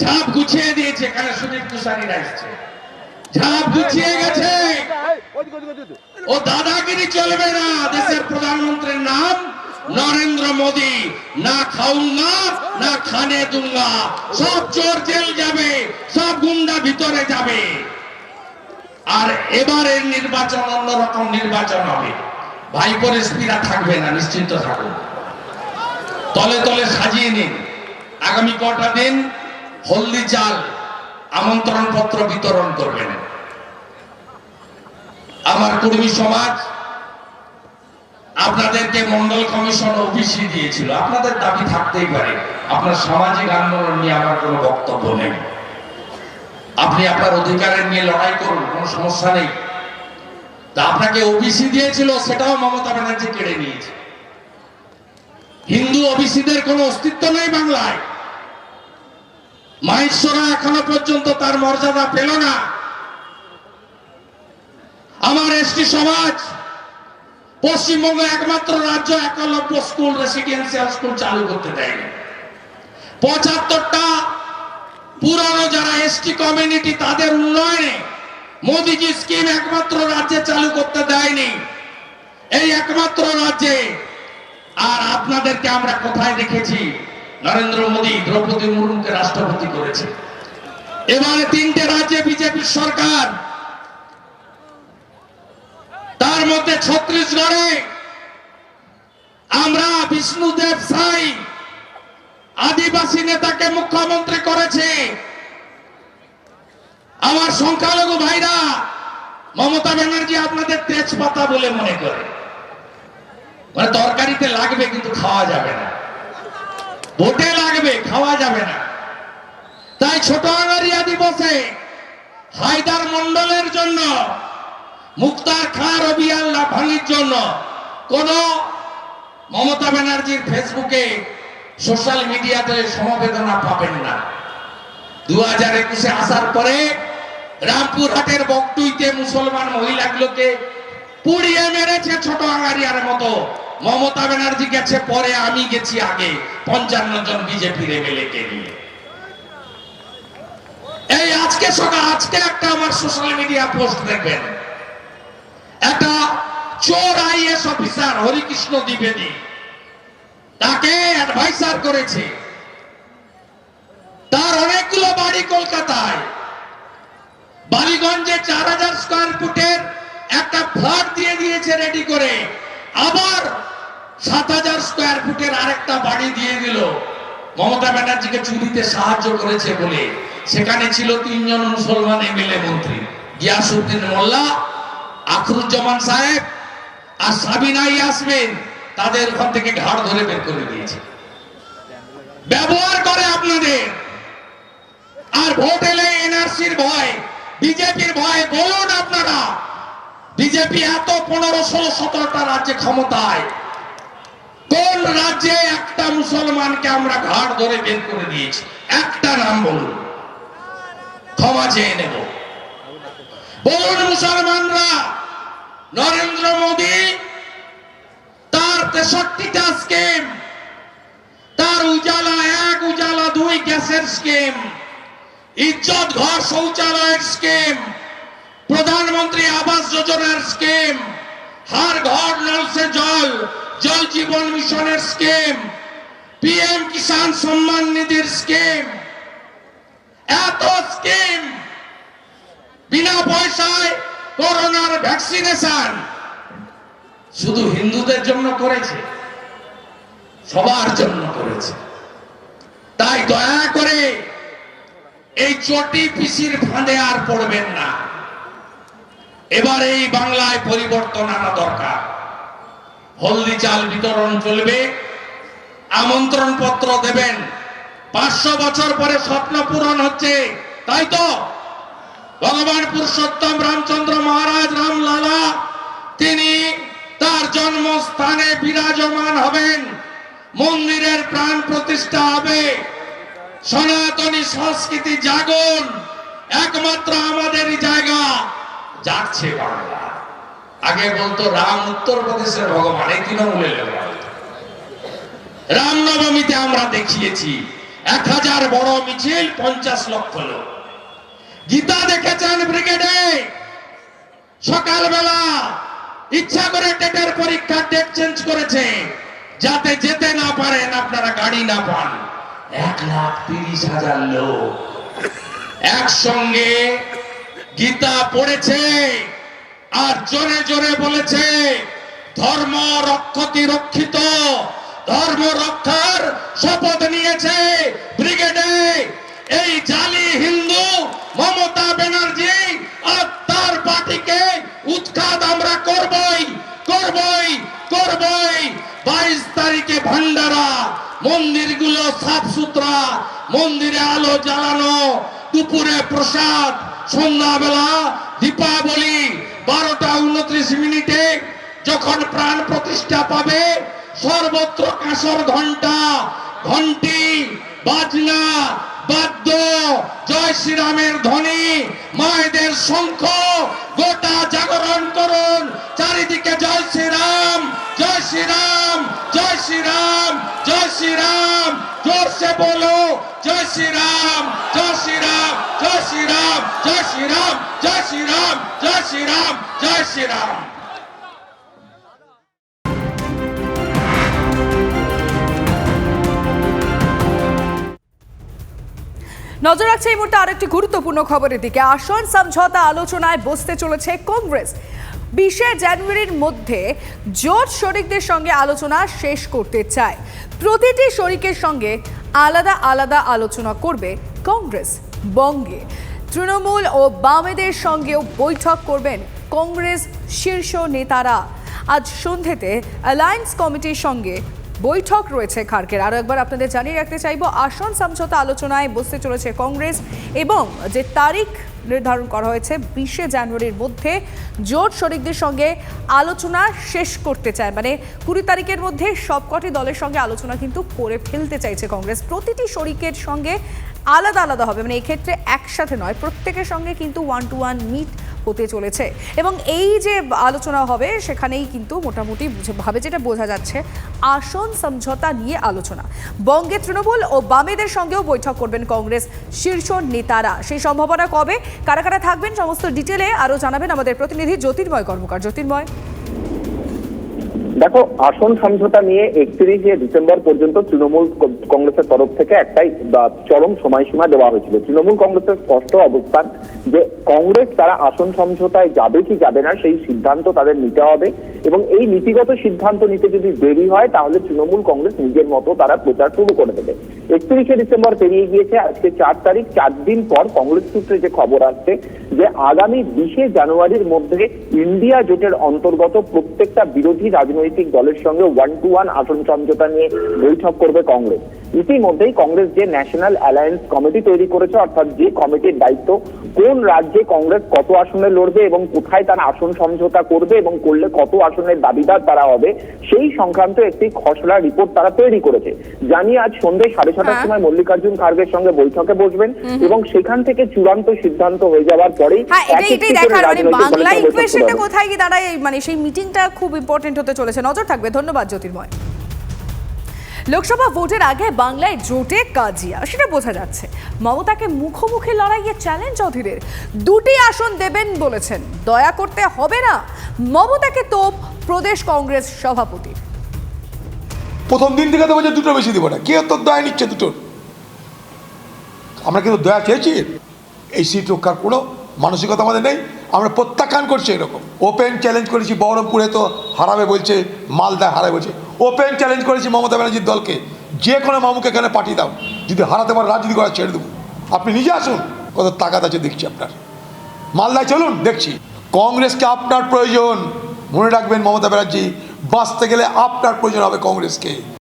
ঝাঁপ গুছিয়ে দিয়েছে এখানে সুদীপ তুষারীরা এসছে ঝাঁপ গুছিয়ে গেছে। ও দাদাগিরি চলবে না, দেশের প্রধানমন্ত্রীর নাম নরেন্দ্র মোদী। না খাউঙ্গা না খানে দুঙ্গা। সব চোর জেল যাবে, সব গুন্ডা ভিতরে যাবে। আর এবারের নির্বাচন অন্যরকম নির্বাচন হবে। ভাইপোর এসপিরা থাকবে না, নিশ্চিন্ত থাকুন। তলে তলে সাজিয়ে নিন। আগামী কটা দিন হলদি চাল আমন্ত্রণ পত্র বিতরণ করবেন। আমার কর্মী সমাজ, আপনাদেরকে মন্ডল কমিশন ওবিসি দিয়েছিল। আপনাদের দাবি থাকতেই পারে, আপনার সামাজিক আন্দোলন নিয়ে আমার কোনো বক্তব্য নেই। আপনি আপনার অধিকারের নিয়ে লড়াই করুন, কোনো সমস্যা নেই। তা আপনাকে ওবিসি দিয়েছিল, সেটাও মমতা ব্যানার্জি কেড়ে নিয়েছে। হিন্দু ওবিসিদের কোনো অস্তিত্ব নেই বাংলায়। মাহেশ্বরা এখনও পর্যন্ত তার মর্যাদা পেল না। আমার এসটি সমাজ, পশ্চিমবঙ্গ একমাত্র রাজ্য একলব্য স্কুল রেসিডেন্সিয়াল স্কুল চালু করতে দেয়নি। পঁচাত্তরটা পুরানো যারা এসটি কমিউনিটি তাদের উন্নয়নে মোদিজি স্কিম একমাত্র রাজ্যে চালু করতে দেয়নি। এই একমাত্র রাজ্যে, আর আপনাদেরকে আমরা কোথায় দেখেছি? নরেন্দ্র মোদী দ্রৌপদী মুর্মুকে রাষ্ট্রপতি করেছে। এবারে তিনটে রাজ্যে বিজেপি সরকার। তার মধ্যে ছত্রিশগড়ে আমরা বিষ্ণুদেব সাই, আদিবাসী নেতাকে মুখ্যমন্ত্রী করেছে। আমার সংখ্যালঘু ভাইরা, মমতা ব্যানার্জি আপনাদের তেজপাতা বলে মনে করে। মানে তরকারিতে লাগবে কিন্তু খাওয়া যাবে না। ভোটে লাগবে, খাওয়া যাবে না। তাই ছোট আঙারিয়া দিবসে হায়দার মন্ডলের জন্য, মুক্তার খাঁ রবিয়াল লাফানির জন্য কোন মমতা ব্যানার্জির ফেসবুকে সোশ্যাল মিডিয়াতে সমবেদনা পাবেন না। দু হাজার একুশে আসার পরে রামপুরহাটের বকটুইতে মুসলমান মহিলাগুলোকে পুড়িয়ে মেরেছে ছোট আঙারিয়ার মতো। মমতা ব্যানার্জি গেছে, পরে আমি গেছি আগে। পঞ্চান্ন জন বিজেপির এমএলএ নিয়ে এই আজকে সকাল, আজকে একটা আমার সোশ্যাল মিডিয়া পোস্ট দেখবেন। একটা চোর আইএস অফিসার হরিকৃষ্ণ দ্বিবেদী, তাকে অ্যাডভাইসার করেছে। তার অনেকগুলো বাড়ি কলকাতায়। বালিগঞ্জে চার হাজার স্কোয়ার ফুটের একটা ফ্ল্যাট দিয়ে দিয়েছে রেডি করে। আবার সাত হাজার স্কোয়ার ফুটের আরেকটা বাড়ি দিয়ে দিল। মমতা ব্যানার্জিকে চুরিতে সাহায্য করেছে বলে। সেখানে ছিল তিনজন মুসলমান এমএলএ মন্ত্রী। গিয়াসুদ্দিন মোল্লা, আখরুজ্জামান সাহেব আর সাবিনা ইয়াসমিন তাদের ওখান থেকে ঘাড় ধরে বের করে দিয়েছে। ব্যবহার করে আপনাদের। আর ভোট এলে এনআরসির ভয়, বিজেপির ভয়, বলুন আপনারা। বিজেপি এত পনেরো ষোলো সতেরোটা রাজ্যে ক্ষমতায় কোন রাজ্যে একটা মুসলমানকে আমরা ঘাড় ধরে বের করে দিয়েছি? একটা নাম বলুন। ক্ষমা চেয়ে নেব। বলুন মুসলমানরা, নরেন্দ্র মোদী, তার তেষট্টিটা স্কিম, তার উজালা এক, উজালা দুই গ্যাসের স্কিম, ইজ্জত ঘর শৌচালয়ের স্কিম, প্রধানমন্ত্রী আবাস যোজনার স্কিম হার ঘর নলসে জল জল জীবন মিশনের scheme, PM Kisan Samman নিধির scheme, এত স্কিম, বিনা পয়সায় করোনার ভ্যাকসিনেশন। শুধু হিন্দুদের জন্য করেছে, সবার জন্য করেছে। তাই দয়া করে এই চটি পিসির ফাঁদে আর পড়বেন না। এবার এই বাংলায় পরিবর্তন আনা দরকার। হলদি চাল বিতরণ চলবে। আমন্ত্রণ পত্র দেবেন। পাঁচশো বছর পরে স্বপ্ন পূরণ হচ্ছে। তাই তো? ভগবান পুরুষোত্তম রামচন্দ্র মহারাজ রামলালা, তিনি তার জন্মস্থানে বিরাজমান হবেন। মন্দিরের প্রাণ প্রতিষ্ঠা হবে। সনাতনী সংস্কৃতি জাগন একমাত্র আমাদেরই জায়গা। যাচ্ছে বাংলা। আগে বলতো, রাম উত্তরপ্রদেশের ভগবান, এই তৃণমূলের রামনবমীতে আমরা দেখিয়েছি, এক হাজার বড় মিছিল, পঞ্চাশ লক্ষ লোক। গীতা দেখেছেন ব্রিগেডে? সকালবেলা ইচ্ছা করে টেটের পরীক্ষার ডেট চেঞ্জ করেছে। যাতে যেতে না পারেন, আপনারা গাড়ি না পান। এক লাখ তিরিশ হাজার লোক। একসঙ্গে গীতা পড়েছে। আর জোরে জোরে বলেছে, ধর্ম রক্ষতি রক্ষিত, ধর্ম রক্ষার শপথ নিয়েছে ব্রিগেডে। এই জালি হিন্দু মমতা ব্যানার্জি আর তার পার্টিকে উৎখাত আমরা করবই করবই করবই। বাইশ তারিখে ভান্ডারা, মন্দিরগুলো সাফ সুতরা, মন্দিরে আলো জ্বালানো, দুপুরে প্রসাদ, সন্ধ্যাবেলা দীপাবলি। বারোটা উনত্রিশ মিনিটে যখন প্রাণ প্রতিষ্ঠা পাবে, সর্বত্র আসর ঘণ্টা ঘন্টি বাজনা, বাদ্য, জয় শ্রীরামের ধ্বনি, মায়েদের শঙ্খ, গোটা জাগরণ করুন। চারিদিকে জয় শ্রীরাম জয় শ্রীরাম জয় শ্রীরাম জয় শ্রীরাম, জোরসে বলুন জয় জয় জয় জয় জয় জয় জয় নজর রাখছে এই মুহূর্তে আরেকটি গুরুত্বপূর্ণ খবরের দিকে। আসন সমঝোতা আলোচনায় বসতে চলেছে কংগ্রেস। বিশে জানুয়ারির মধ্যে জোট শরিকদের সঙ্গে আলোচনা শেষ করতে চায়। প্রতিটি শরিকের সঙ্গে আলাদা আলাদা আলোচনা করবে কংগ্রেস বঙ্গে। তৃণমূল ও বামেদের সঙ্গেও বৈঠক করবেন কংগ্রেস শীর্ষ নেতারা। আজ সন্ধ্যেতে অ্যালায়েন্স কমিটির সঙ্গে বৈঠক রয়েছে খার্কের আরও একবার আপনাদের জানিয়ে রাখতে চাইব, আসন সমঝোতা আলোচনায় বসতে চলেছে কংগ্রেস এবং যে তারিখ নির্ধারণ করা হয়েছে। বিশে জানুয়ারির মধ্যে জোট শরিকদের সঙ্গে আলোচনা শেষ করতে চায়। মানে কুড়ি তারিখের মধ্যে সবকটি দলের সঙ্গে আলোচনা কিন্তু করে ফেলতে চাইছে কংগ্রেস। প্রতিটি শরিকের সঙ্গে আলাদা আলাদা হবে। মানে এক্ষেত্রে একসাথে নয়, প্রত্যেকের সঙ্গে কিন্তু ওয়ান টু ওয়ান মিট হতে চলেছে। এবং এই যে আলোচনা হবে, সেখানেই কিন্তু মোটামুটি ভাবে যেটা বোঝা যাচ্ছে, আসন সমঝোতা নিয়ে আলোচনা। বঙ্গে তৃণমূল ও বামেদের সঙ্গেও বৈঠক করবেন কংগ্রেস শীর্ষ নেতারা। সেই সম্ভাবনা কবে? কারা কারা থাকবেন? সমস্ত ডিটেলে আরও জানাবেন আমাদের প্রতিনিধি জ্যোতির্ময় কর্মকার। জ্যোতির্ময়। দেখো, আসন সমঝোতা নিয়ে একত্রিশে ডিসেম্বর পর্যন্ত তৃণমূল কংগ্রেসের তরফ থেকে একটাই চরম সময়সীমা দেওয়া হয়েছিল। তৃণমূল কংগ্রেসের স্পষ্ট অবস্থান যে কংগ্রেস তারা আসন সমঝোতায় যাবে কি যাবে না, সেই সিদ্ধান্ত তাদের নিতে হবে। এবং এই নীতিগত সিদ্ধান্ত নিতে যদি দেরি হয়, তাহলে তৃণমূল কংগ্রেস নিজের মতো তারা প্রচার শুরু করে দেবে। একত্রিশে ডিসেম্বর পেরিয়ে গিয়েছে, আজকে চার তারিখ, চার দিন পর কংগ্রেস সূত্রে যে খবর আসছে যে আগামী বিশে জানুয়ারির মধ্যে ইন্ডিয়া জোটের অন্তর্গত প্রত্যেকটা বিরোধী রাজনৈতিক দলের সঙ্গে ওয়ান টু ওয়ান আসন সমঝোতা নিয়ে বৈঠক করবে কংগ্রেস। ইতিমধ্যেই কংগ্রেস যে ন্যাশনাল অ্যালায়েন্স কমিটি তৈরি করেছে অর্থাৎ যে কমিটির দায়িত্ব কোন রাজ্যে কংগ্রেস কত আসনে লড়বে এবং কোথায় তারা আসন সমঝোতা করবে এবং করলে কত আসনের দাবিদার তারা হবে সেই সংক্রান্ত একটি খসড়া রিপোর্ট তারা তৈরি করেছে। জানিয়ে আজ সন্ধ্যে সাড়ে ছটার হ্যাঁ। সময় মল্লিকার্জুন খার্গের সঙ্গে বৈঠকে বসবেন এবং সেখান থেকে চূড়ান্ত সিদ্ধান্ত হয়ে যাওয়ার পরেই হ্যাঁ মানে বাংলা ইকুয়েশনটা কোথায় গিয়ে দাঁড়ায় মানে সেই মিটিংটা খুব ইম্পর্টেন্ট হতে চলেছে। নজর থাকবে ধন্যবাদ জ্যোতির্ময়। লোকসভা ভোটের আগে বাংলায় জোটে কাজিয়া, সেটা বোঝা যাচ্ছে। মমতাকে মুখোমুখি লড়াইয়ে চ্যালেঞ্জ অধীরের দুটি আসন দেবেন বলেছেন। দয়া করতে হবে না। মমতাকে তোপ প্রদেশ কংগ্রেস সভাপতি প্রথম দিন থেকে তো বলছে দুটো বেশি দেবো না। কে তোর দয়া নিচ্ছে দুটোর আমরা কিন্তু দয়া চেয়েছি। এই সিট রক্ষার কোনো মানসিকতা আমাদের নেই। আমরা প্রত্যাখ্যান করছি এরকম। ওপেন চ্যালেঞ্জ করেছি, বহরমপুরে তো হারাবে বলছে মালদা হারাবে বলছে। ওপেন চ্যালেঞ্জ করেছি মমতা ব্যানার্জির দলকে। যে কোনো মামুকে এখানে পাঠিয়ে দাও। যদি হারাতে পারে রাজনীতি করা ছেড়ে দেবো। আপনি নিজে আসুন, কত তাকাত আছে দেখছি আপনার। মালদায় চলুন, দেখছি। কংগ্রেসকে আপনার প্রয়োজন। মনে রাখবেন মমতা ব্যানার্জি, বাঁচতে গেলে আপনার প্রয়োজন হবে কংগ্রেসকে।